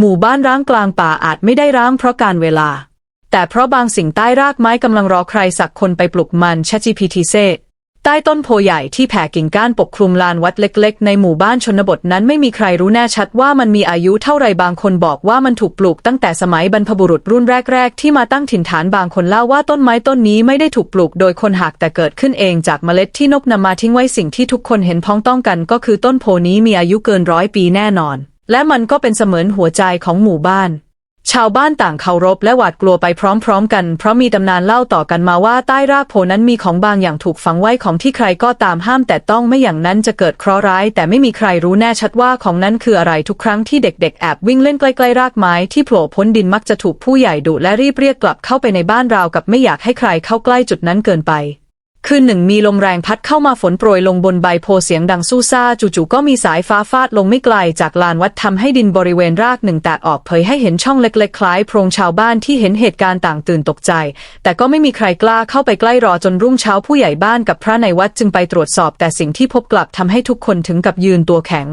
หมู่บ้านร้างกลางป่าอาจไม่ได้ร้างเพราะการเวลา แต่เพราะบางสิ่งใต้รากไม้กำลังรอใครสักคนไปปลุกมัน ChatGPT เซใต้ต้นโพใหญ่ที่แผ่กิ่งก้านปกคลุมลานวัดเล็กๆ ในหมู่บ้านชนบทนั้นไม่มีใครรู้แน่ชัดว่ามันมีอายุเท่าไรบางคนบอกว่ามันถูกปลูกตั้งแต่สมัยบรรพบุรุษรุ่นแรก ๆ ที่มาตั้งถิ่นฐานบางคนเล่าว่าต้นไม้ต้นนี้ไม่ได้ถูกปลูกโดยคนหักแต่เกิดขึ้นเองจากเมล็ดที่นกนำมาทิ้งไว้สิ่งที่ทุกคนเห็นพ้องต้องกัน ก็คือต้นโพนี้มีอายุเกินร้อยปีแน่นอน และมันก็เป็นเสมือนหัวใจของหมู่บ้าน ชาวบ้านต่างเคารพและหวาดกลัวไปพร้อมๆกัน เพราะมีตำนานเล่าต่อกันมาว่าใต้รากโพนั้นมีของบางอย่างถูกฝังไว้ของที่ใครก็ตามห้ามแต่ต้องไม่อย่างนั้นจะเกิดเคราะห์ร้าย แต่ไม่มีใครรู้แน่ชัดว่าของนั้นคืออะไรทุกครั้งที่เด็กๆ แอบวิ่งเล่นใกล้ๆรากไม้ที่โผล่พ้นดินมักจะถูกผู้ใหญ่ดุและรีบเรียกกลับเข้าไปในบ้านราวกับไม่อยากให้ใครเข้าใกล้จุดนั้นเกินไป คืนหนึ่งมีลมแรงพัดเข้ามาฝนโปรยลงบนใบโพเสียงดังสู้ซ่าจู่ๆก็มีสายฟ้าฟาดลงไม่ไกลจากลานวัดทำให้ดินบริเวณรากหนึ่งแตกออกเผยให้เห็นช่องเล็กๆ คล้ายโพรงชาวบ้านที่เห็นเหตุการณ์ต่างตื่นตกใจ แต่ก็ไม่มีใครกล้าเข้าไปใกล้รอจนรุ่งเช้าผู้ใหญ่บ้านกับพระในวัดจึงไปตรวจสอบ แต่สิ่งที่พบกลับทำให้ทุกคนถึงกับยืนตัวแข็ง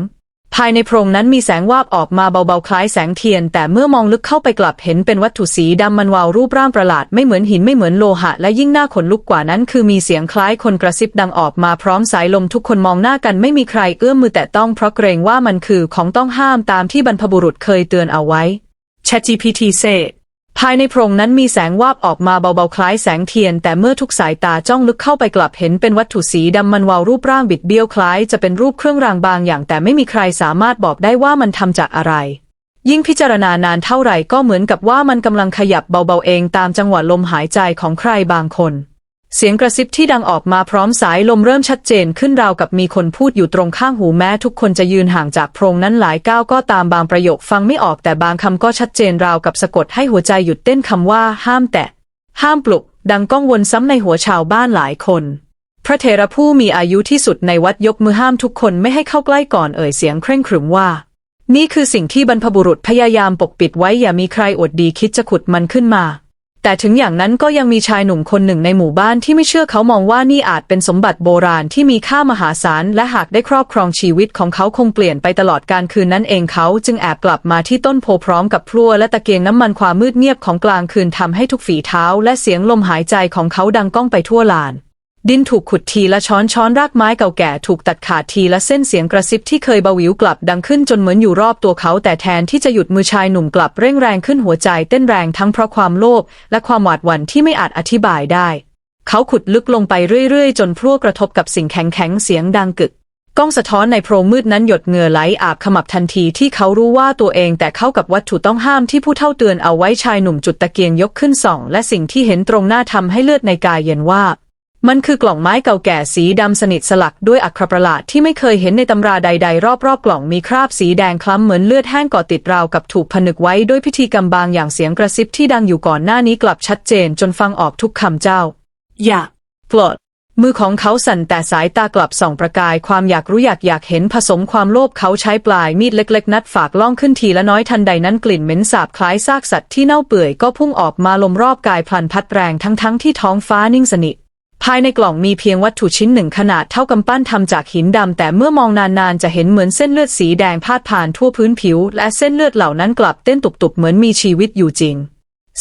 ภายในโพรงนั้นมีแสงวาบออกมาเบาๆคล้ายแสงเทียน แต่เมื่อมองลึกเข้าไปกลับเห็นเป็นวัตถุสีดำมันวาวรูปร่างประหลาดไม่เหมือนหินไม่เหมือนโลหะ และยิ่งน่าขนลุกกว่านั้น คือมีเสียงคล้ายคนกระซิบดังออกมาพร้อมสายลมทุกคนมองหน้ากันไม่มีใครเอื้อมมือแต่ต้องเพราะเกรงว่ามันคือของต้องห้ามตามที่บรรพบุรุษเคยเตือนเอาไว้ ChatGPT เซ ภายในโพรงนั้นมีแสงวาบออกมาเบาๆคล้ายแสงเทียน แต่เมื่อทุกสายตาจ้องลึกเข้าไปกลับเห็นเป็นวัตถุสีดำมันวาวรูปร่างบิดเบี้ยวคล้ายจะเป็นรูปเครื่องรางบางอย่าง แต่ไม่มีใครสามารถบอกได้ว่ามันทำจากอะไร ยิ่งพิจารณานานเท่าไหร่ก็เหมือนกับว่ามันกำลังขยับเบาๆเองตามจังหวะลมหายใจของใครบางคน เสียงกระซิบที่ดังออกมาพร้อมสายลมเริ่มชัดเจนขึ้นราวกับมีคนพูดอยู่ตรงข้างหูแม้ทุกคนจะยืนห่างจากโพรงนั้นหลายก้าวก็ตามบางประโยคฟังไม่ออกแต่บางคำก็ชัดเจนราวกับสะกดให้หัวใจหยุดเต้นคำว่าห้ามแตะ ห้ามปลุก ดังก้องวนซ้ำในหัวชาวบ้านหลายคน พระเถระผู้มีอายุที่สุดในวัดยกมือห้ามทุกคนไม่ให้เข้าใกล้ก่อนเอ่ยเสียงเคร่งครึมว่า นี่คือสิ่งที่บรรพบุรุษพยายามปกปิดไว้อย่ามีใครอดดีคิดจะขุดมันขึ้นมา แต่ถึงอย่างนั้นก็ยังมีชายหนุ่มคนหนึ่งในหมู่บ้านที่ไม่เชื่อเขามองว่านี่อาจเป็นสมบัติโบราณที่มีค่ามหาศาลและหากได้ครอบครองชีวิตของเขาคงเปลี่ยนไปตลอดการคืนนั้นเองเขาจึงแอบกลับมาที่ต้นโพพร้อมกับพลั่วและตะเกียงน้ำมันความมืดเงียบของกลางคืนทำให้ทุกฝีเท้าและเสียงลมหายใจของเขาดังก้องไปทั่วลาน ดินถูกขุดทีละช้อนช้อนรากไม้เก่าแก่ถูกตัดขาดทีละเส้นเสียงกระซิบที่เคยเบาวิวกลับดังขึ้นจนเหมือนอยู่รอบตัวเขา แต่แทนที่จะหยุดมือชายหนุ่มกลับเร่งแรงขึ้นหัวใจเต้นแรงทั้งเพราะความโลภและความหวาดหวั่นที่ไม่อาจอธิบายได้ เขาขุดลึกลงไปเรื่อยๆ จนพลั่วกระทบกับสิ่งแข็งๆเสียงดังกึกกล้องสะท้อนในโพรงมืดนั้นหยดเหงื่อไหลอาบขมับทันทีที่เขารู้ว่าตัวเองแต่เข้ากับวัตถุต้องห้ามที่ผู้เท่าเตือนเอาไว้ชายหนุ่มจุดตะเกียงยกขึ้นส่อง และสิ่งที่เห็นตรงหน้าทำให้เลือดในกายเย็นว่า มันคือกล่องไม้เก่าแก่สีดำสนิทสลักด้วยอัครประหลาดที่ไม่เคยเห็นในตำราใด ๆ รอบๆ กล่องมีคราบสีแดงคล้ำเหมือนเลือดแห้งก่อติดราวกับถูกผนึกไว้ด้วยพิธีกรรมบางอย่างเสียงกระซิบที่ดังอยู่ก่อนหน้านี้กลับชัดเจนจนฟังออกทุกคำเจ้า อย่าปลดมือของเขาสั่นแต่สายตากลับส่องประกายความอยากรู้อยากอยากเห็นผสมความโลภเขาใช้ปลายมีดเล็ก ๆ นัดฝากล่องขึ้นทีละน้อยทันใดนั้นกลิ่นเหม็นสาบคล้ายซากสัตว์ที่เน่าเปื่อยก็พุ่งออกมาลมรอบกายพลันพัดแรงทั้งๆที่ท้องฟ้านิ่งสนิท ภายในกล่องมีเพียงวัตถุชิ้นหนึ่งขนาดเท่ากำปั้นทำจากหินดำแต่เมื่อมองนานๆ จะเห็นเหมือนเส้นเลือดสีแดงพาดผ่านทั่วพื้นผิว และเส้นเลือดเหล่านั้นกลับเต้นตุบๆเหมือนมีชีวิตอยู่จริง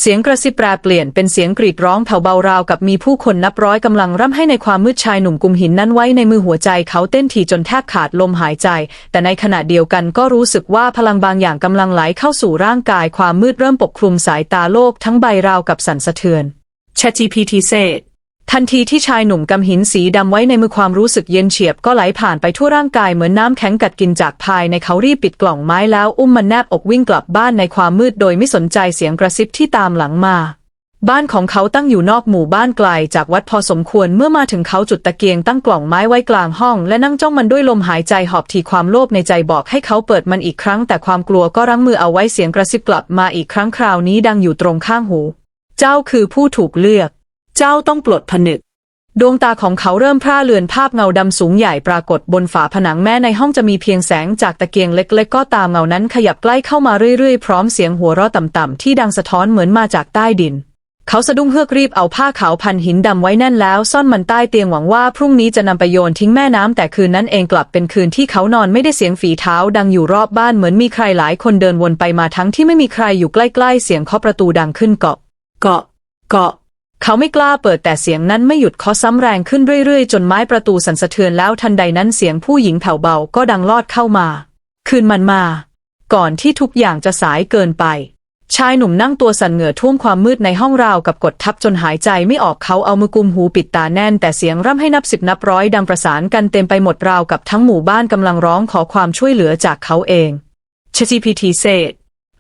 เสียงกระซิบแปรเปลี่ยนเป็นเสียงกรีดร้องแผ่วเบาราวกับมีผู้คนนับร้อยกำลังร่ำให้ในความมืดชายหนุ่มกุมหินนั้นไว้ในมือหัวใจเขาเต้นถี่จนแทบขาดลมหายใจ แต่ในขณะเดียวกันก็รู้สึกว่าพลังบางอย่างกำลังไหลเข้าสู่ร่างกายความมืดเริ่มปกคลุมสายตาโลกทั้งใบราวกับสั่นสะเทือน ChatGPT เซ ทันทีที่ชายหนุ่มกำหินสีดำไว้ในมือความรู้สึกเย็นเฉียบก็ไหลผ่านไปทั่วร่างกายเหมือนน้ำแข็งกัดกินจากภายในเขารีบปิดกล่องไม้แล้วอุ้มมันแนบอกวิ่งกลับบ้านในความมืดโดยไม่สนใจเสียงกระซิบที่ตามหลังมา บ้านของเขาตั้งอยู่นอกหมู่บ้านไกลจากวัดพอสมควรเมื่อมาถึงเขาจุดตะเกียงตั้งกล่องไม้ไว้กลางห้อง และนั่งจ้องมันด้วยลมหายใจหอบทีความโลภในใจบอกให้เขาเปิดมันอีกครั้ง แต่ความกลัวก็รั้งมือเอาไว้เสียงกระซิบกลับมาอีกครั้งคราวนี้ดังอยู่ตรงข้างหู เจ้าคือผู้ถูกเลือก เจ้าต้องปลดผนึก ดวงตาของเขาเริ่มพร่าเลือนภาพเงาดำสูงใหญ่ปรากฏบนฝาผนังแม้ในห้องจะมีเพียงแสงจากตะเกียงเล็กๆ ก็ตามเงานั้นขยับใกล้เข้ามาเรื่อยๆ พร้อมเสียงหัวเราะต่ำๆที่ดังสะท้อนเหมือนมาจากใต้ดินเขาสะดุ้งเฮือกรีบเอาผ้าขาวพันหินดำไว้แน่นแล้ว ซ่อนมันใต้เตียงหวังว่าพรุ่งนี้จะนำไปโยนทิ้งแม่น้ำแต่คืนนั้นเองกลับเป็นคืนที่เขานอนไม่ได้เสียงฝีเท้าดังอยู่รอบบ้านเหมือนมีใครหลายคนเดินวนไปมาทั้งที่ไม่มีใครอยู่ใกล้ๆ เสียงเคาะประตูดังขึ้นเกาะ เกาะ เกาะ เขาไม่กล้าเปิดแต่เสียงนั้นไม่หยุดเคาะซ้ำแรงขึ้นเรื่อยๆ จนไม้ประตูสั่นสะเทือนแล้วทันใดนั้นเสียงผู้หญิงแผ่วเบาก็ดังลอดเข้ามา คืนมันมา ก่อนที่ทุกอย่างจะสายเกินไป ชายหนุ่มนั่งตัวสั่นเหงื่อท่วมความมืดในห้องราวกับกดทับจนหายใจไม่ออกเขาเอามือกุมหูปิดตาแน่น แต่เสียงร่ำให้นับสิบนับร้อยดังประสานกันเต็มไปหมดราวกับทั้งหมู่บ้านกำลังร้องขอความช่วยเหลือจากเขาเอง ChatGPT เศษ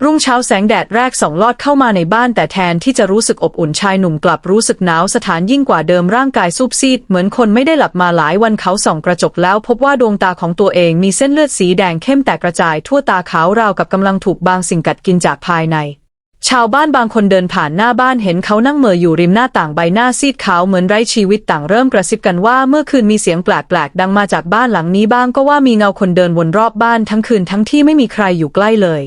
รุ่งเช้าแสงแดดแรกส่องลอดเข้ามาในบ้านแต่แทนที่จะรู้สึกอบอุ่นชายหนุ่มกลับรู้สึกหนาวสถานยิ่งกว่าเดิมร่างกายซูบซีด เหมือนคนไม่ได้หลับมาหลายวันเขาส่องกระจกแล้วพบว่าดวงตาของตัวเองมีเส้นเลือดสีแดงเข้มแตกกระจายทั่วตาขาวราวกับกำลังถูกบางสิ่งกัดกินจากภายใน ชาวบ้านบางคนเดินผ่านหน้าบ้านเห็นเขานั่งเมออยู่ริมหน้าต่างใบหน้าซีดขาวเหมือนไร้ชีวิตต่างเริ่มกระซิบกันว่าเมื่อคืนมีเสียงแปลกๆดังมาจากบ้านหลังนี้บ้างก็ว่ามีเงาคนเดินวนรอบบ้านทั้งคืนทั้งที่ไม่มีใครอยู่ใกล้เลย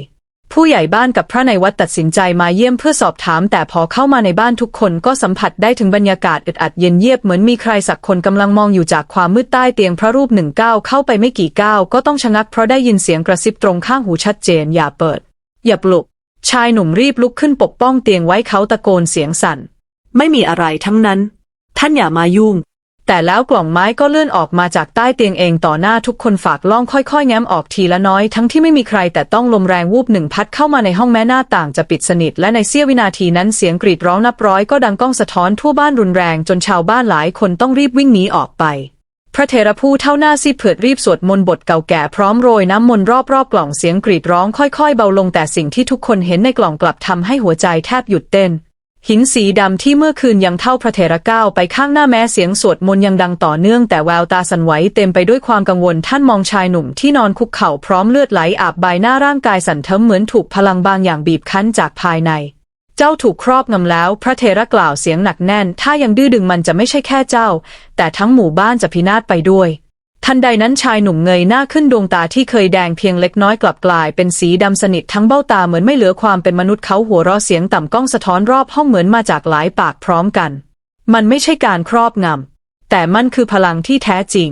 ผู้ใหญ่บ้านกับพระในวัดตัดสินใจมาเยี่ยมเพื่อสอบถาม แต่พอเข้ามาในบ้านทุกคนก็สัมผัสได้ถึงบรรยากาศอึดอัดเย็นเยียบเหมือนมีใครสักคนกำลังมองอยู่จากความมืดใต้เตียงพระรูปหนึ่งก้าวเข้าไปไม่กี่ก้าวก็ต้องชะงักเพราะได้ยินเสียงกระซิบตรงข้างหูชัดเจน อย่าเปิด อย่าปลุก ชายหนุ่มรีบลุกขึ้นปกป้องเตียงไว้เขาตะโกนเสียงสั่น ไม่มีอะไรทั้งนั้น ท่านอย่ามายุ่ง แต่แล้วกล่องไม้ก็เลื่อนออกมาจากใต้เตียงเองต่อหน้าทุกคนฝากล่องค่อยๆ แง้มออกทีละน้อยทั้งที่ไม่มีใครแต่ต้องลมแรงวูบหนึ่งพัดเข้ามาในห้องแม้หน้าต่างจะปิดสนิท และในเสี้ยววินาทีนั้นเสียงกรีดร้องนับร้อยก็ดังก้องสะท้อนทั่วบ้านรุนแรงจนชาวบ้านหลายคนต้องรีบวิ่งหนีออกไปพระเถระผู้เท่าหน้าซีเผือดรีบสวดมนต์บทเก่าแก่พร้อมโรยน้ำมนต์รอบๆกล่องเสียงกรีดร้องค่อยๆเบาลงแต่สิ่งที่ทุกคนเห็นในกล่องกลับทำให้หัวใจแทบหยุดเต้น หินสีดำที่เมื่อคืนยังเท่าพระเถระก้าวไปข้างหน้าแม้เสียงสวดมนต์ยังดังต่อเนื่องแต่แววตาสันไหวเต็มไปด้วยความกังวลท่านมองชายหนุ่มที่นอนคุกเข่าพร้อมเลือดไหลอาบใบหน้าร่างกายสั่นเทิมเหมือนถูกพลังบางอย่างบีบคั้นจากภายใน เจ้าถูกครอบงำแล้ว พระเถระกล่าวเสียงหนักแน่น ถ้ายังดื้อดึงมันจะไม่ใช่แค่เจ้า แต่ทั้งหมู่บ้านจะพินาศไปด้วย ทันใดนั้นชายหนุ่มเงยหน้าขึ้นดวงตาที่เคยแดงเพียงเล็กน้อยกลับกลายเป็นสีดำสนิททั้งเบ้าตาเหมือนไม่เหลือความเป็นมนุษย์เขาหัวเราะเสียงต่ำก้องสะท้อนรอบห้องเหมือนมาจากหลายปากพร้อมกัน มันไม่ใช่การครอบงำแต่มันคือพลังที่แท้จริง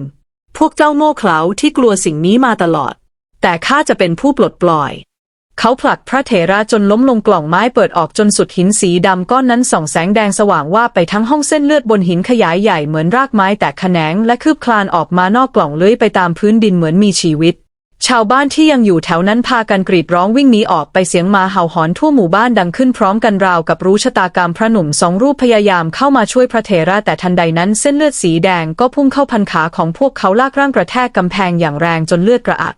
พวกเจ้าโง่เขลาที่กลัวสิ่งนี้มาตลอด แต่ข้าจะเป็นผู้ปลดปล่อย เขาผลักพระเถระจนล้มลงกล่องไม้เปิดออกจนสุดหินสีดำก้อนนั้นส่องแสงแดงสว่างว่าไปทั้งห้องเส้นเลือดบนหินขยายใหญ่เหมือนรากไม้แตกแขนงและคืบคลานออกมานอกกล่องเลื้อยไปตามพื้นดินเหมือนมีชีวิต ชาวบ้านที่ยังอยู่แถวนั้นพากันกรีดร้องวิ่งหนีออกไปเสียงมาเห่าหอนทั่วหมู่บ้านดังขึ้นพร้อมกันราวกับรู้ชะตากรรมพระหนุ่มสองรูปพยายามเข้ามาช่วยพระเถระแต่ทันใดนั้นเส้นเลือดสีแดงก็พุ่งเข้าพันขาของพวกเขาลากร่างกระแทกกำแพงอย่างแรงจนเลือดกระอัก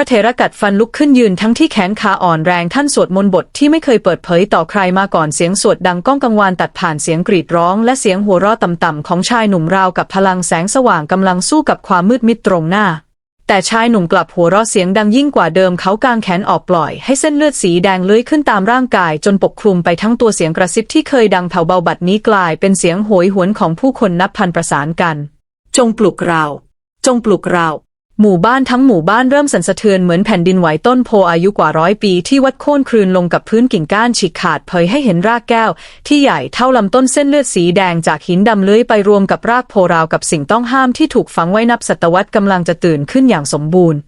ระเถระกัดฟันลุกขึ้นยืนทั้งที่แขนขาอ่อนแรงท่านสวดมนต์บทที่ไม่เคยเปิดเผยต่อใครมาก่อนเสียงสวดดังก้องกังวานตัดผ่านเสียงกรีดร้อง และเสียงหัวเราะต่ำๆของชายหนุ่มราวกับพลังแสงสว่างกำลังสู้กับความมืดมิดตรงหน้าแต่ชายหนุ่มกลับหัวเราะเสียงดังยิ่งกว่าเดิมเขากางแขนออกปล่อย ให้เส้นเลือดสีแดงเลื้อยขึ้นตามร่างกาย จนปกคลุมไปทั้งตัวเสียงกระซิบที่เคยดังแผ่วเบาบัดนี้กลายเป็นเสียงโหยหวนของผู้คนนับพันประสานกัน จงปลุกเรา จงปลุกเรา หมู่บ้านทั้งหมู่บ้านเริ่มสั่นสะเทือนเหมือนแผ่นดินไหวต้นโพอายุกว่าร้อยปีที่วัดโค่นคลืนลงกับพื้นกิ่งก้านฉีกขาดเผยให้เห็นรากแก้ว ที่ใหญ่เท่าลำต้นเส้นเลือดสีแดงจากหินดำเลื้อยไปรวมกับรากโพราวกับสิ่งต้องห้ามที่ถูกฝังไว้นับศตวรรษกำลังจะตื่นขึ้นอย่างสมบูรณ์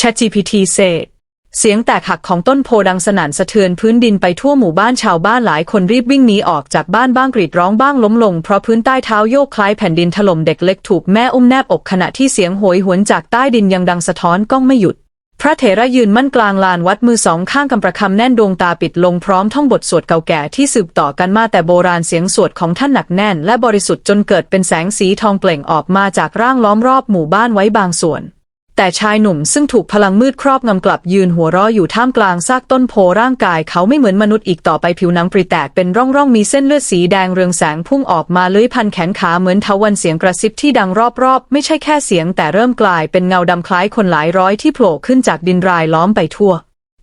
ChatGPT เศษ เสียงแตกหักของต้นโพดังสนั่นสะเทือนพื้นดินไปทั่วหมู่บ้านชาวบ้านหลายคนรีบวิ่งหนีออกจากบ้านบ้างกรีดร้องบ้างล้มลงเพราะพื้นใต้เท้าโยกคล้ายแผ่นดินถล่มเด็กเล็กถูกแม่อุ้มแนบอกขณะที่เสียงโหยหวนจากใต้ดินยังดังสะท้อนก้องไม่หยุด พระเถระยืนมั่นกลางลานวัดมือสองข้างกำประคำแน่นดวงตาปิดลงพร้อมท่องบทสวดเก่าแก่ที่สืบต่อกันมาแต่โบราณเสียงสวดของท่านหนักแน่น และบริสุทธิ์จนเกิดเป็นแสงสีทองเปล่งออกมาจากร่างล้อมรอบหมู่บ้านไว้บางส่วน แต่ชายหนุ่มซึ่งถูกพลังมืดครอบงำกลับยืนหัวเราะอยู่ท่ามกลางซากต้นโพร่างกายเขาไม่เหมือนมนุษย์อีกต่อไปผิวหนังปริแตกเป็นร่องร่องๆมีเส้นเลือดสีแดงเรืองแสงพุ่งออกมาเลื้อยพันแขนขาเหมือนทวันเสียงกระซิบที่ดังรอบๆ ไม่ใช่แค่เสียงแต่เริ่มกลายเป็นเงาดำคล้ายคนหลายร้อยที่โผล่ขึ้นจากดินรายล้อมไปทั่ว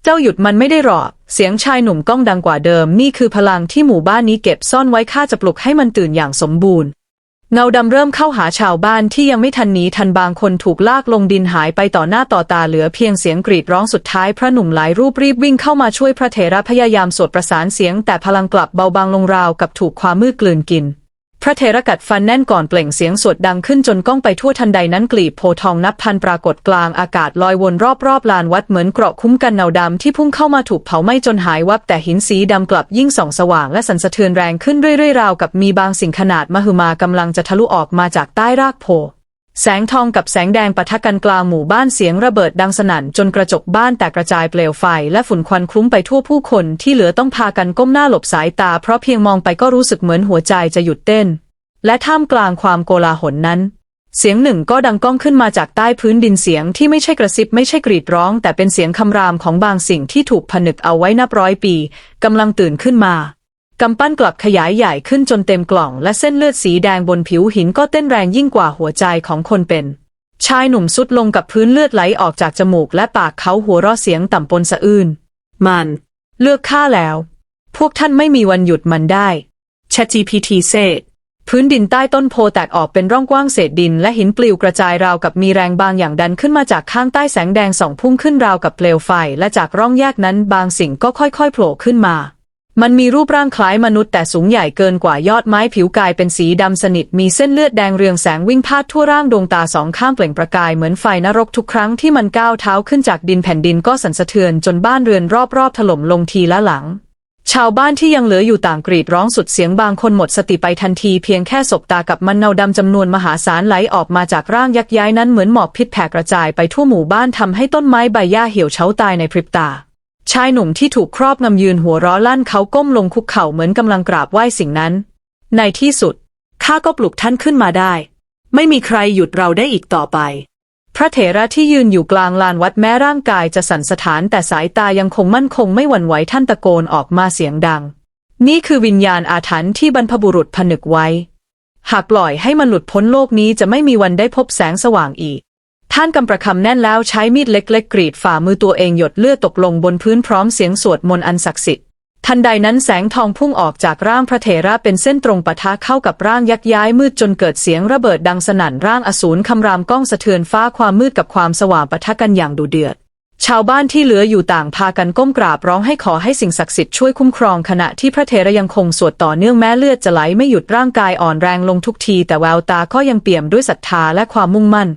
เจ้าหยุดมันไม่ได้หรอก เสียงชายหนุ่มก้องดังกว่าเดิม นี่คือพลังที่หมู่บ้านนี้เก็บซ่อนไว้ข้าจะปลุกให้มันตื่นอย่างสมบูรณ์ เงาดำเริ่มเข้าหาชาวบ้านที่ยังไม่ทันหนีทันบางคนถูกลากลงดินหายไปต่อหน้าต่อตาเหลือเพียงเสียงกรีดร้องสุดท้ายพระหนุ่มหลายรูปรีบวิ่งเข้ามาช่วยพระเถระพยายามสวดประสานเสียงแต่พลังกลับเบาบางลงราวกับถูกความมืดกลืนกิน ระเทระกัดฟันแน่นก่อนเปล่งเสียงสวดดังขึ้นจนก้องไปทั่วทันใดนั้นกลีบโพธทองนับพันปรากฏกลางอากาศลอยวนรอบๆลานวัดเหมือนเกราะคุ้มกันเนาดำที่พุ่งเข้ามาถูกเผาไหม้จนหายวับแต่หินสีดำกลับยิ่งส่องสว่างและสั่นสะเทือนแรงขึ้นเรื่อยๆราวกับมีบางสิ่งขนาดมหึมากำลังจะทะลุออกมาจากใต้รากโพธิ์ แสงทองกับแสงแดงปะทะกันกลางหมู่บ้านเสียงระเบิดดังสนั่นจนกระจกบ้านแตกกระจายเปลวไฟและฝุ่นควันคลุ้งไปทั่วผู้คนที่เหลือต้องพากันก้มหน้าหลบสายตาเพราะเพียงมองไปก็รู้สึกเหมือนหัวใจจะหยุดเต้น และท่ามกลางความโกลาหลนั้น เสียงหนึ่งก็ดังก้องขึ้นมาจากใต้พื้นดินเสียงที่ไม่ใช่กระซิบไม่ใช่กรีดร้อง แต่เป็นเสียงคำรามของบางสิ่งที่ถูกผนึกเอาไว้นับร้อยปีกำลังตื่นขึ้นมา กำปั้นกลับขยายใหญ่ขึ้นจนเต็มกล่อง และเส้นเลือดสีแดงบนผิวหินก็เต้นแรงยิ่งกว่าหัวใจของคนเป็น ชายหนุ่มสุดลงกับพื้นเลือดไหลออกจากจมูกและปากเขาหัวเราะเสียงต่ำปนสะอื้นมัน เลือกข้าแล้ว พวกท่านไม่มีวันหยุดมันได้ ChatGPT เซดพื้นดินใต้ต้นโพแตกออกเป็นร่องกว้างเศษดิน และหินปลิวกระจายราวกับมีแรงบางอย่างดันขึ้นมาจากข้างใต้แสงแดงส่องพุ่งขึ้นราวกับเปลวไฟ และจากร่องแยกนั้นบางสิ่งก็ค่อยๆโผล่ขึ้นมา มันมีรูปร่างคล้ายมนุษย์แต่สูงใหญ่เกินกว่ายอดไม้ผิวกายเป็นสีดำสนิท มีเส้นเลือดแดงเรืองแสงวิ่งพาดทั่วร่างดวงตาสองข้างเปล่งประกายเหมือนไฟนรกทุกครั้งที่มันก้าวเท้าขึ้นจากดินแผ่นดินก็สั่นสะเทือนจนบ้านเรือนรอบๆถล่มลงทีละหลัง ชาวบ้านที่ยังเหลืออยู่ต่างกรีดร้องสุดเสียงบางคนหมดสติไปทันทีเพียงแค่สบตากับมันเนาดำจำนวนมหาศาลไหลออกมาจากร่างยักษ์ย้ายนั้นเหมือนหมอกพิษแผ่กระจายไปทั่วหมู่บ้านทำให้ต้นไม้ใบหญ้าเหี่ยวเฉาตายในพริบตา ชายหนุ่มที่ถูกครอบงำยืนหัวเร้อลั่นเขาก้มลงคุกเข่าเหมือนกำลังกราบไหว้สิ่งนั้น ในที่สุดข้าก็ปลุกท่านขึ้นมาได้ ไม่มีใครหยุดเราได้อีกต่อไป พระเถระที่ยืนอยู่กลางลานวัดแม้ร่างกายจะสั่นสะท้านแต่สายตายังคงมั่นคงไม่หวั่นไหวท่านตะโกนออกมาเสียงดัง นี่คือวิญญาณอาถรรพ์ที่บรรพบุรุษผนึกไว้ หากปล่อยให้มันหลุดพ้นโลกนี้จะไม่มีวันได้พบแสงสว่างอีก ท่านกำประคำแน่นแล้วใช้มีดเล็กๆ กรีดฝ่ามือตัวเองหยดเลือดตกลงบนพื้นพร้อมเสียงสวดมนต์อันศักดิ์สิทธิ์ทันใดนั้นแสงทองพุ่งออกจากร่างพระเถระเป็นเส้นตรงปะทะเข้ากับร่างยักย้ายมืดจนเกิดเสียงระเบิดดังสนั่นร่างอสูรคำรามก้องสะเทือนฟ้าความมืดกับความสว่างปะทะกันอย่างดุเดือด ชาวบ้านที่เหลืออยู่ต่างพากันก้มกราบร้องให้ขอให้สิ่งศักดิ์สิทธิ์ช่วยคุ้มครองขณะที่พระเถระยังคงสวดต่อเนื่องแม้เลือดจะไหลไม่หยุดร่างกายอ่อนแรงลงทุกทีแต่แววตาก็ยังเปี่ยมด้วยศรัทธาและความมุ่งมั่น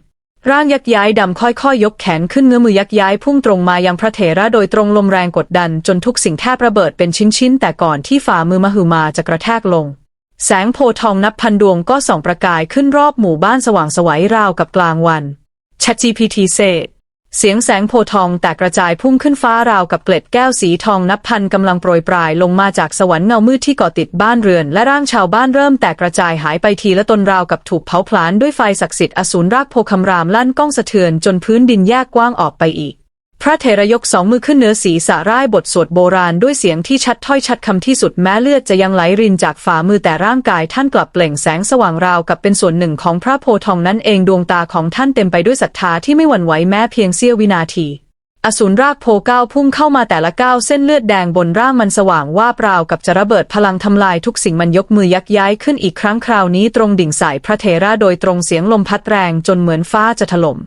ร่างยักย้ายดำค่อยๆยกแขนขึ้นเงื้อมือยักย้ายพุ่งตรงมายังพระเถระโดยตรงลมแรงกดดันจนทุกสิ่งแทบระเบิดเป็นชิ้นๆ แต่ก่อนที่ฝ่ามือมหึมาจะกระแทกลง แสงโพทองนับพันดวงก็ส่องประกายขึ้นรอบหมู่บ้านสว่างสวัยราวกับกลางวัน ChatGPT เศษ เสียงแสงโพทองแตกกระจายพุ่งขึ้นฟ้าราวกับเกล็ดแก้วสีทองนับพันกำลังโปรยปลายลงมาจากสวรรค์เงามืดที่ก่อติดบ้านเรือน และร่างชาวบ้านเริ่มแตกกระจายหายไปทีละตนราวกับถูกเผาผลาญด้วยไฟศักดิ์สิทธิ์อสูรรากโพคำรามลั่นก้องสะเทือนจนพื้นดินแยกกว้างออกไปอีก พระเถระยกสองมือขึ้นเหนือศีรษะร่ายบทสวดโบราณด้วยเสียงที่ชัดถ้อยชัดคำที่สุดแม้เลือดจะยังไหลรินจากฝ่ามือแต่ร่างกายท่านกลับเปล่งแสงสว่างราวกับเป็นส่วนหนึ่งของพระโพธิ์ทองนั่นเองดวงตาของท่านเต็มไปด้วยศรัทธาที่ไม่หวั่นไหวแม้เพียงเสี้ยววินาที อสูรรากโพก้าวพุ่งเข้ามาแต่ละก้าวเส้นเลือดแดงบนร่างมันสว่างว่าเปล่าวกับจะระเบิดพลังทำลายทุกสิ่งมันยกมือยักย้ายขึ้นอีกครั้งคราวนี้ตรงดิ่งใส่พระเถระโดยตรงเสียงลมพัดแรงจนเหมือนฟ้าจะถล่ม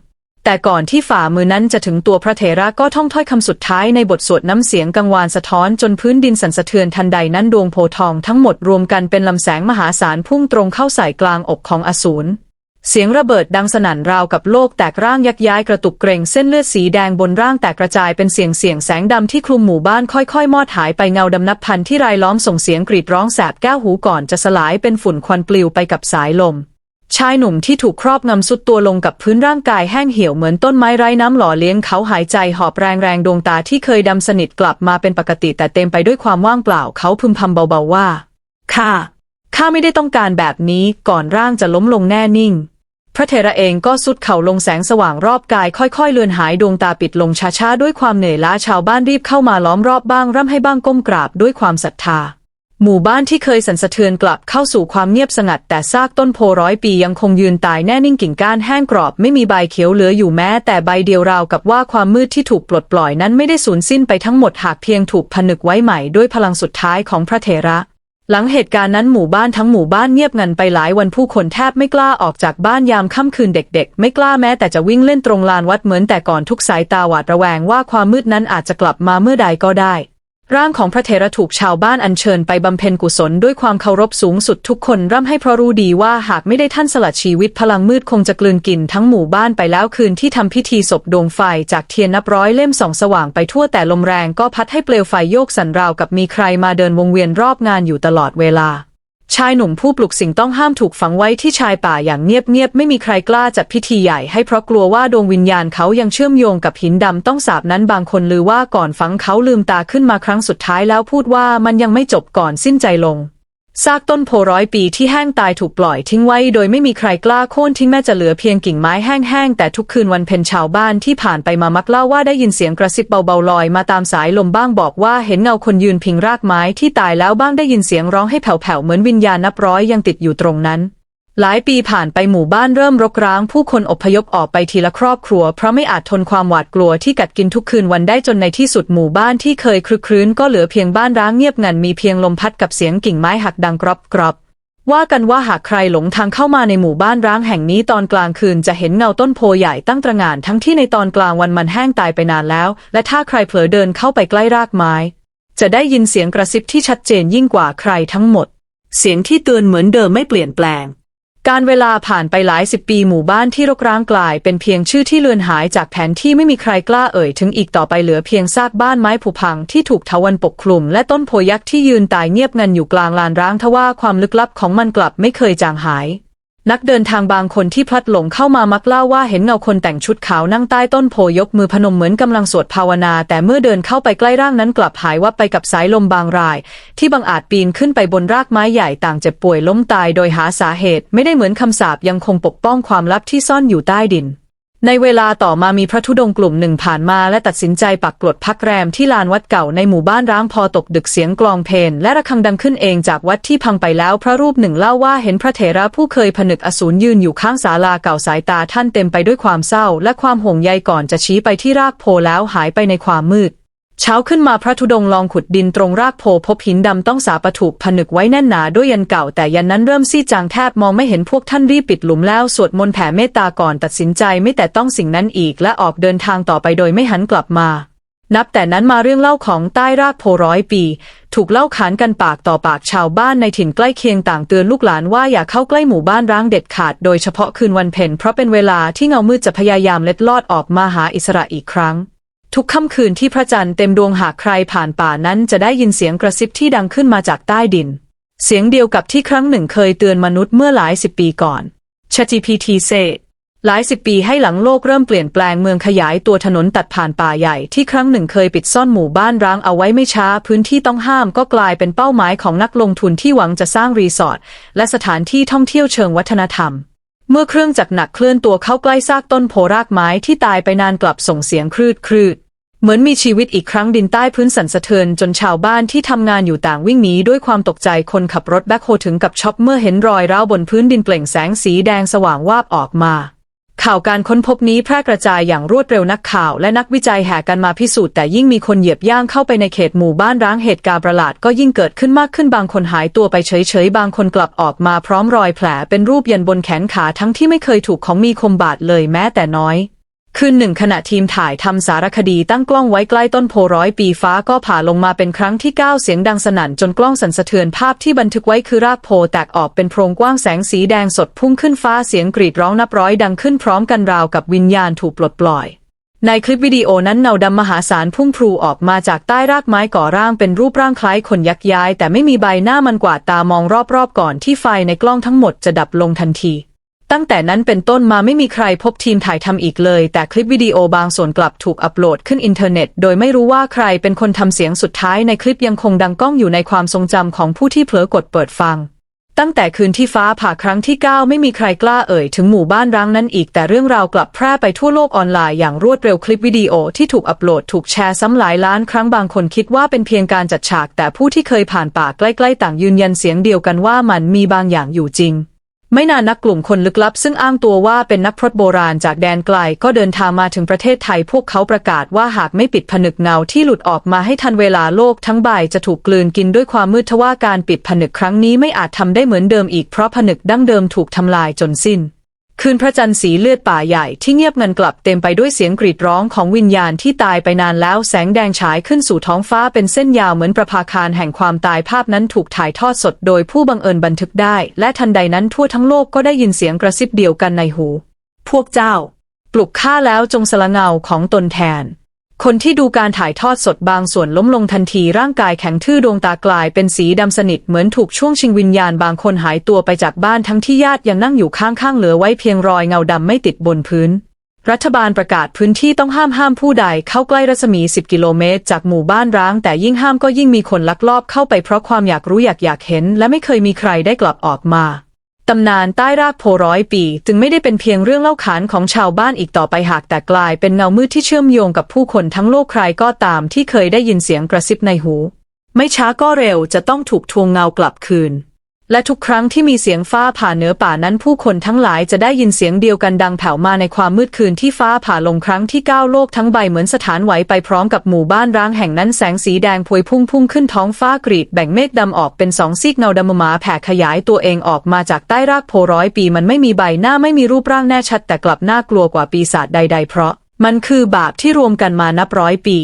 แต่ก่อนที่ฝ่ามือนั้นจะถึงตัวพระเถระก็ท่องถ้อยคำสุดท้ายในบทสวดน้ำเสียงกังวานสะท้อนจนพื้นดินสั่นสะเทือนทันใดนั้นดวงโพทองทั้งหมดรวมกันเป็นลำแสงมหาศาลพุ่งตรงเข้าใส่กลางอกของอสูรเสียงระเบิดดังสนั่นราวกับโลกแตกร่างยักย้ายกระตุกเกรงเส้นเลือดสีแดงบนร่างแตกกระจายเป็นเสียงเสียงแสงดำที่คลุมหมู่บ้านค่อยๆ มอดหายไปเงาดำนับพันที่รายล้อมส่งเสียงกรีดร้องแสบแก้วหูก่อนจะสลายเป็นฝุ่นควันปลิวไปกับสายลม ชายหนุ่มที่ถูกครอบงำสุดตัวลงกับพื้นร่างกายแห้งเหี่ยวเหมือนต้นไม้ไร้น้ำหล่อเลี้ยงเขาหายใจหอบแรงแรงๆดวงตาที่เคยดำสนิทกลับมาเป็นปกติแต่เต็มไปด้วยความว่างเปล่าเขาพึมพำเบาๆว่าข้าข้าไม่ได้ต้องการแบบนี้ก่อนร่างจะล้มลงแน่นิ่ง พระเถระเองก็สุดเข่าลงแสงสว่างรอบกาย ค่อยๆ เลือนหายดวงตาปิดลงช้าๆด้วยความเหนื่อยล้าชาวบ้านรีบเข้ามาล้อมรอบบ้างร่ำให้บ้างก้มกราบด้วยความศรัทธา หมู่บ้านที่เคยสั่นสะเทือนกลับเข้าสู่ความเงียบสงัด แต่ซากต้นโพร้อยปียังคงยืนตายแน่นิ่งกิ่งก้านแห้งกรอบ ไม่มีใบเขียวเหลืออยู่แม้ แต่ใบเดียวราวกับว่าความมืดที่ถูกปลดปล่อยนั้นไม่ได้สูญสิ้นไปทั้งหมดหากเพียงถูกผนึกไว้ใหม่ด้วยพลังสุดท้ายของพระเถระ หลังเหตุการณ์นั้นหมู่บ้านทั้งหมู่บ้านเงียบงันไปหลายวันผู้คนแทบไม่กล้าออกจากบ้านยามค่ำคืนเด็ก ๆ ไม่กล้าแม้แต่จะวิ่งเล่นตรงลานวัดเหมือนแต่ก่อนทุกสายตาหวาดระแวงว่าความมืดนั้นอาจจะกลับมาเมื่อใดก็ได้ ร่างของพระเถระถูกชาวบ้านอัญเชิญไปบำเพ็ญกุศลด้วยความเคารพสูงสุดทุกคนร่ำให้เพราะรู้ดีว่าหากไม่ได้ท่านสละชีวิตพลังมืดคงจะกลืนกินทั้งหมู่บ้านไปแล้วคืนที่ทำพิธีศพดวงไฟจากเทียนนับร้อยเล่มส่องสว่างไปทั่วแต่ลมแรงก็พัดให้เปลวไฟโยกสันราวกับมีใครมาเดินวงเวียนรอบงานอยู่ตลอดเวลา ชายหนุ่มผู้ปลุกสิ่งต้องห้ามถูกฝังไว้ที่ชายป่าอย่างเงียบๆ ไม่มีใครกล้าจัดพิธีใหญ่ให้เพราะกลัวว่าดวงวิญญาณเขายังเชื่อมโยงกับหินดำต้องสาบนั้นบางคนลือว่าก่อนฝังเขาลืมตาขึ้นมาครั้งสุดท้ายแล้วพูดว่ามันยังไม่จบก่อนสิ้นใจลง ซากต้นโพร้อยปีที่แห้งตายถูกปล่อยทิ้งไว้ โดยไม่มีใครกล้าโค่นทิ้งแม้จะเหลือเพียงกิ่งไม้แห้งๆแต่ทุกคืนวันเพ็ญชาวบ้านที่ผ่านไปมามักเล่าว่าได้ยินเสียงกระซิบเบาๆลอยมาตามสายลมบ้างบอกว่าเห็นเงาคนยืนพิงรากไม้ที่ตายแล้วบ้างได้ยินเสียงร้องให้แผ่วๆเหมือนวิญญาณนับร้อยยังติดอยู่ตรงนั้น หลายปีผ่านไปหมู่บ้านเริ่มรกร้าง ผู้คนอพยพออกไปทีละครอบครัว เพราะไม่อาจทนความหวาดกลัวที่กัดกินทุกคืนวันได้จนในที่สุดหมู่บ้านที่เคยคลึกครื้นก็เหลือเพียงบ้านร้างเงียบงันมีเพียงลมพัดกับเสียงกิ่งไม้หักดังกรอบกรอบว่ากันว่าหากใครหลงทางเข้ามาในหมู่บ้านร้างแห่งนี้ตอนกลางคืนจะเห็นเงาต้นโพใหญ่ตั้งตระหง่านทั้งที่ในตอนกลางวันมันแห้งตายไปนานแล้ว และถ้าใครเผลอเดินเข้าไปใกล้รากไม้ จะได้ยินเสียงกระซิบที่ชัดเจนยิ่งกว่าใครทั้งหมด เสียงที่เตือนเหมือนเดิมไม่เปลี่ยนแปลง การเวลาผ่านไปหลายสิบปีหมู่บ้านที่รกร้างกลาย เป็นเพียงชื่อที่เลือนหายจากแผนที่ไม่มีใครกล้าเอ่ยถึงอีกต่อไปเหลือเพียงซากบ้านไม้ผุพังที่ถูกทวันปกคลุม และต้นโพยักษ์ที่ยืนตายเงียบงันอยู่กลางลานร้างทว่าความลึกลับของมันกลับไม่เคยจางหาย นักเดินทางบางคนที่พลัดหลงเข้ามามักเล่าว่าเห็นเงาคนแต่งชุดขาวนั่งใต้ต้นโพยกมือพนมเหมือนกำลังสวดภาวนา แต่เมื่อเดินเข้าไปใกล้ร่างนั้นกลับหายวับไปกับสายลมบางราย ที่บางอาจปีนขึ้นไปบนรากไม้ใหญ่ต่างเจ็บป่วยล้มตายโดยหาสาเหตุ ไม่ได้เหมือนคำสาปยังคงปกป้องความลับที่ซ่อนอยู่ใต้ดิน ในเวลาต่อมามีพระธุดงค์กลุ่มหนึ่งผ่านมาและตัดสินใจปักกลดพักแรมที่ลานวัดเก่าในหมู่บ้านร้างพอตกดึกเสียงกลองเพลงและระฆังดังขึ้นเองจากวัดที่พังไปแล้วพระรูปหนึ่งเล่าว่าเห็นพระเถระผู้เคยผนึกอสูรยืนอยู่ข้างศาลาเก่าสายตาท่านเต็มไปด้วยความเศร้าและความห่วงใยก่อนจะชี้ไปที่รากโพแล้วหายไปในความมืด เช้าขึ้นมาพระธุดงลองขุดดินตรงรากโพพบหินดำต้องสาประถูกผนึกไว้แน่นหนาด้วยยันเก่าแต่ยันนั้นเริ่มซีดจางแทบมองไม่เห็นพวกท่านรีบปิดหลุมแล้วสวดมนต์แผ่เมตตาก่อนตัดสินใจไม่แต่ต้องสิ่งนั้นอีกและออกเดินทางต่อไปโดยไม่หันกลับมานับแต่นั้นมาเรื่องเล่าของใต้รากโพร้อยปี ถูกเล่าขานกันปากต่อปากชาวบ้านในถิ่นใกล้เคียงต่างเตือนลูกหลานว่าอย่าเข้าใกล้หมู่บ้านร้างเด็ดขาด โดยเฉพาะคืนวันเพ็ญเพราะเป็นเวลาที่เงามืดจะพยายามเล็ดลอดออกมาหาอิสระอีกครั้ง ทุกค่ำคืนที่พระจันทร์เต็มดวงหากใครผ่านป่านั้นจะได้ยินเสียงกระซิบที่ดังขึ้นมาจากใต้ดิน เสียงเดียวกับที่ครั้งหนึ่งเคยเตือนมนุษย์เมื่อหลายสิบปีก่อน ChatGPT เซหลายสิบปีให้หลังโลกเริ่มเปลี่ยนแปลงเมืองขยายตัวถนนตัดผ่านป่าใหญ่ที่ครั้งหนึ่งเคยปิดซ่อนหมู่บ้านร้างเอาไว้ไม่ช้า พื้นที่ต้องห้ามก็กลายเป็นเป้าหมายของนักลงทุนที่หวังจะสร้างรีสอร์ทและสถานที่ท่องเที่ยวเชิงวัฒนธรรม เมื่อเครื่องจักรหนักเคลื่อนตัวเข้าใกล้ซากต้นโพรากไม้ที่ตายไปนานกลับส่งเสียงครืดครืด เหมือนมีชีวิตอีกครั้งดินใต้พื้นสั่นสะเทือนจนชาวบ้านที่ทำงานอยู่ต่างวิ่งหนีด้วยความตกใจคนขับรถแบ็คโฮถึงกับช็อกเมื่อเห็นรอยร้าวบนพื้นดินเปล่งแสงสีแดงสว่างวาบออกมา ข่าวการค้นพบนี้แพร่กระจายอย่างรวดเร็วนักข่าวและนักวิจัยแห่กันมาพิสูจน์แต่ยิ่งมีคนเหยียบย่างเข้าไปในเขตหมู่บ้านร้างเหตุการณ์ประหลาดก็ยิ่งเกิดขึ้นมากขึ้นบางคนหายตัวไปเฉยๆบางคนกลับออกมาพร้อมรอยแผลเป็นรูปยันบนแขนขาทั้งที่ไม่เคยถูกของมีคมบาดเลยแม้แต่น้อย คืนหนึ่งขณะทีมถ่ายทำสารคดีตั้งกล้องไว้ใกล้ต้นโพร้อยปีฟ้าก็ผ่าลงมาเป็นครั้งที่เก้าเสียงดังสนั่นจนกล้องสั่นสะเทือนภาพที่บันทึกไว้คือรากโพแตกออกเป็นโพรงกว้างแสงสีแดงสดพุ่งขึ้นฟ้าเสียงกรีดร้องนับร้อยดังขึ้นพร้อมกันราวกับวิญญาณถูกปลดปล่อย ในคลิปวิดีโอนั้นเงาดำมหาศาลพุ่งพลูออกมาจากใต้รากไม้ก่อร่างเป็นรูปร่างคล้ายคนยักย้าย แต่ไม่มีใบหน้ามันกวาดตามองรอบๆก่อนที่ไฟในกล้องทั้งหมดจะดับลงทันที ตั้งแต่นั้นเป็นต้นมาไม่มีใครพบทีมถ่ายทำอีกเลย แต่คลิปวิดีโอบางส่วนกลับถูกอัปโหลดขึ้นอินเทอร์เน็ต โดยไม่รู้ว่าใครเป็นคนทำเสียงสุดท้ายในคลิปยังคงดังก้องอยู่ในความทรงจำของผู้ที่เผลอกดเปิดฟัง ตั้งแต่คืนที่ฟ้าผ่าครั้งที่ 9 ไม่มีใครกล้าเอ่ยถึงหมู่บ้านร้างนั้นอีก แต่เรื่องราวกลับแพร่ไปทั่วโลกออนไลน์อย่างรวดเร็วคลิปวิดีโอที่ถูกอัปโหลดถูกแชร์ซ้ำหลายล้านครั้งบางคนคิดว่าเป็นเพียงการจัดฉาก แต่ผู้ที่เคยผ่านป่าใกล้ ๆ ต่างยืนยันเสียงเดียวกันว่ามันมีบางอย่างอยู่จริง ไม่นานนักกลุ่มคนลึกลับ ซึ่งอ้างตัวว่าเป็นนักพรตโบราณจากแดนไกล ก็เดินทางมาถึงประเทศไทย พวกเขาประกาศว่าหากไม่ปิดผนึกเงาที่หลุดออกมาให้ทันเวลาโลกทั้งใบจะถูกกลืนกินด้วยความมืดทว่าการปิดผนึกครั้งนี้ไม่อาจทำได้เหมือนเดิมอีกเพราะผนึกดั้งเดิมถูกทำลายจนสิ้น คืนพระจันทร์สีเลือดป่าใหญ่ที่เงียบงันกลับเต็มไปด้วยเสียงกรีดร้องของวิญญาณที่ตายไปนานแล้วแสงแดงฉายขึ้นสู่ท้องฟ้าเป็นเส้นยาวเหมือนประภาคารแห่งความตายภาพนั้นถูกถ่ายทอดสดโดยผู้บังเอิญบันทึกได้ และทันใดนั้นทั่วทั้งโลกก็ได้ยินเสียงกระซิบเดียวกันในหู พวกเจ้า ปลุกข้าแล้วจงสละเงาของตนแทน คนที่ดูการถ่ายทอดสดบางส่วนล้มลงทันทีร่างกายแข็งทื่อดวงตากลายเป็นสีดำสนิทเหมือนถูกช่วงชิงวิญญาณบางคนหายตัวไปจากบ้านทั้งที่ญาติยังนั่งอยู่ข้างๆเหลือไว้เพียงรอยเงาดำไม่ติดบนพื้น รัฐบาลประกาศพื้นที่ต้องห้ามห้ามผู้ใดเข้าใกล้รัศมี 10 กิโลเมตร จากหมู่บ้านร้าง แต่ยิ่งห้ามก็ยิ่งมีคนลักลอบเข้าไปเพราะความอยากรู้อยากอยากเห็น และไม่เคยมีใครได้กลับออกมา ตำนานใต้รากโพร้อยปี จึงไม่ได้เป็นเพียงเรื่องเล่าขานของชาวบ้านอีกต่อไปหากแต่กลายเป็นเงามืดที่เชื่อมโยงกับผู้คนทั้งโลกใครก็ตามที่เคยได้ยินเสียงกระซิบในหู ไม่ช้าก็เร็วจะต้องถูกทวงเงากลับคืน และทุกครั้งที่มีเสียงฟ้าผ่าเหนือป่านั้นผู้คนทั้งหลายจะได้ยินเสียงเดียวกันดังแผ่วมาในความมืดคืนที่ฟ้าผ่าลงครั้งที่เก้าโลกทั้งใบเหมือนสถานไหวไปพร้อมกับหมู่บ้านร้างแห่งนั้นแสงสีแดงพวยพุ่งพุ่งขึ้นท้องฟ้ากรีดแบ่งเมฆดำออกเป็นสองซีกเงาดำมาแผ่ขยายตัวเองออกมาจากใต้รากโพร้อยปีมันไม่มีใบหน้าไม่มีรูปร่างแน่ชัดแต่กลับน่ากลัวกว่าปีศาจใด ๆ เพราะมันคือบาปที่รวมกันมานับร้อยปี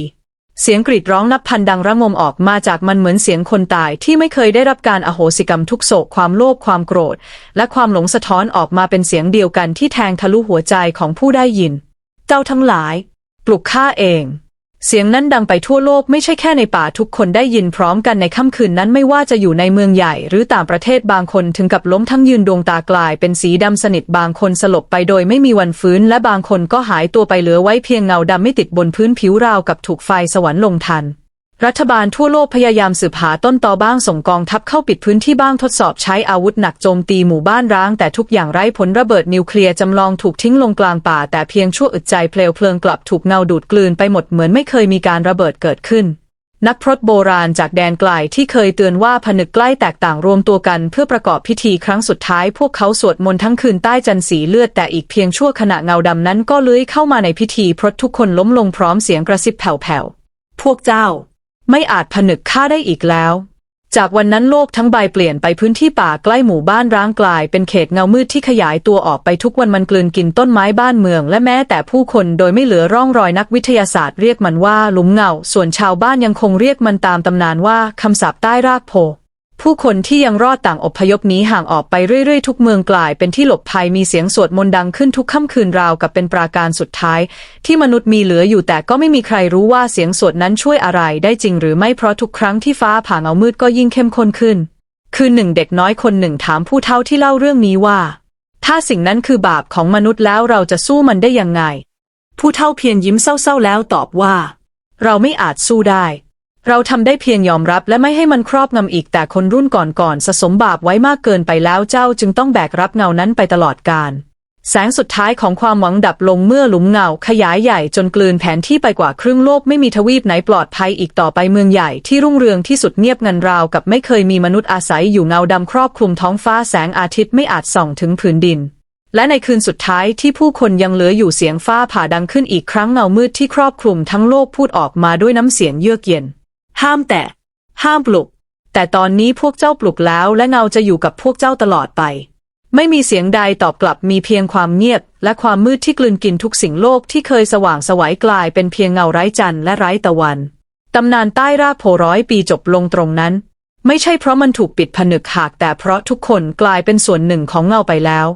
เสียงกรีดร้องนับพันดังระงมออกมาจากมันเหมือนเสียงคนตายที่ไม่เคยได้รับการอโหสิกรรมทุกโศกความโลภความโกรธ และความหลงสะท้อนออกมาเป็นเสียงเดียวกันที่แทงทะลุหัวใจของผู้ได้ยิน เจ้าทั้งหลาย ปลุกข้าเอง เสียงนั้นดังไปทั่วโลกไม่ใช่แค่ในป่าทุกคนได้ยินพร้อมกันในค่ำคืนนั้นไม่ว่าจะอยู่ในเมืองใหญ่หรือต่างประเทศบางคนถึงกับล้มทั้งยืนดวงตากลายเป็นสีดำสนิทบางคนสลบไปโดยไม่มีวันฟื้น และบางคนก็หายตัวไปเหลือไว้เพียงเงาดำไม่ติดบนพื้นผิวราวกับถูกไฟสวรรค์ลงทัน รัฐบาลทั่วโลกพยายามสืบหาต้นตอบ้างส่งกองทัพเข้าปิดพื้นที่บ้างทดสอบใช้อาวุธหนักโจมตีหมู่บ้านร้าง แต่ทุกอย่างไร้ผลระเบิดนิวเคลียร์จำลองถูกทิ้งลงกลางป่า แต่เพียงชั่วอึดใจเปลวเพลิงกลับถูกเงาดูดกลืนไปหมดเหมือนไม่เคยมีการระเบิดเกิดขึ้น นักพรตโบราณจากแดนไกลที่เคยเตือนว่าผนึกใกล้แตกต่างรวมตัวกันเพื่อประกอบพิธีครั้งสุดท้าย พวกเขาสวดมนต์ทั้งคืนใต้จันทร์สีเลือดแต่อีกเพียงชั่วขณะเงาดำนั้นก็เลื้อยเข้ามาในพิธีพรตทุกคนล้มลงพร้อมเสียงกระซิบแผ่วๆพวกเจ้า ไม่อาจผนึกฆ่าได้อีกแล้ว จากวันนั้นโลกทั้งใบเปลี่ยนไปพื้นที่ป่าใกล้หมู่บ้านร้างกลาย เป็นเขตเงามืดที่ขยายตัวออกไปทุกวันมันกลืนกินต้นไม้บ้านเมือง และแม้แต่ผู้คนโดยไม่เหลือร่องรอยนักวิทยาศาสตร์เรียกมันว่าหลุมเงา ส่วนชาวบ้านยังคงเรียกมันตามตำนานว่าคำสาปใต้รากโพ ผู้คนที่ยังรอดต่างอพยพหนีห่างออกไปเรื่อยๆ ทุกเมืองกลายเป็นที่หลบภัยมีเสียงสวดมนต์ดังขึ้นทุกค่ำคืนราวกับเป็นปราการสุดท้าย ที่มนุษย์มีเหลืออยู่แต่ก็ไม่มีใครรู้ว่าเสียงสวดนั้นช่วยอะไรได้จริงหรือไม่เพราะทุกครั้งที่ฟ้าผ่าเงามืดก็ยิ่งเข้มข้นขึ้น คืนหนึ่งเด็กน้อยคนหนึ่งถามผู้เฒ่าที่เล่าเรื่องนี้ว่า ถ้าสิ่งนั้นคือบาปของมนุษย์แล้วเราจะสู้มันได้ยังไง ผู้เฒ่าเพียงยิ้มเศร้าๆแล้วตอบว่า เราไม่อาจสู้ได้ เราทำได้เพียงยอมรับและไม่ให้มันครอบงำอีกแต่คนรุ่นก่อนๆสะสมบาปไว้มากเกินไปแล้วเจ้าจึงต้องแบกรับเงานั้นไปตลอดกาลแสงสุดท้ายของความหวังดับลงเมื่อหลุมเงาขยายใหญ่จนกลืนแผนที่ไปกว่าครึ่งโลกไม่มีทวีปไหนปลอดภัยอีกต่อไปเมืองใหญ่ที่รุ่งเรืองที่สุดเงียบงันราวกับไม่เคยมีมนุษย์อาศัยอยู่เงาดำครอบคลุมท้องฟ้าแสงอาทิตย์ไม่อาจส่องถึงผืนดิน และในคืนสุดท้ายที่ผู้คนยังเหลืออยู่เสียงฟ้าผ่าดังขึ้นอีกครั้งเงามืดที่ครอบคลุมทั้งโลกพูดออกมาด้วยน้ำเสียงเยือกเย็น ห้ามแตะ ห้ามปลุก แต่ตอนนี้พวกเจ้าปลุกแล้วและเงาจะอยู่กับพวกเจ้าตลอดไป ไม่มีเสียงใดตอบกลับมีเพียงความเงียบ และความมืดที่กลืนกินทุกสิ่งโลกที่เคยสว่างสวัยกลายเป็นเพียงเงาไร้จันทร์และไร้ตะวันตำนานใต้รากโพร้อยปีจบลงตรงนั้น ไม่ใช่เพราะมันถูกปิดผนึกหากแต่เพราะทุกคนกลายเป็นส่วนหนึ่งของเงาไปแล้ว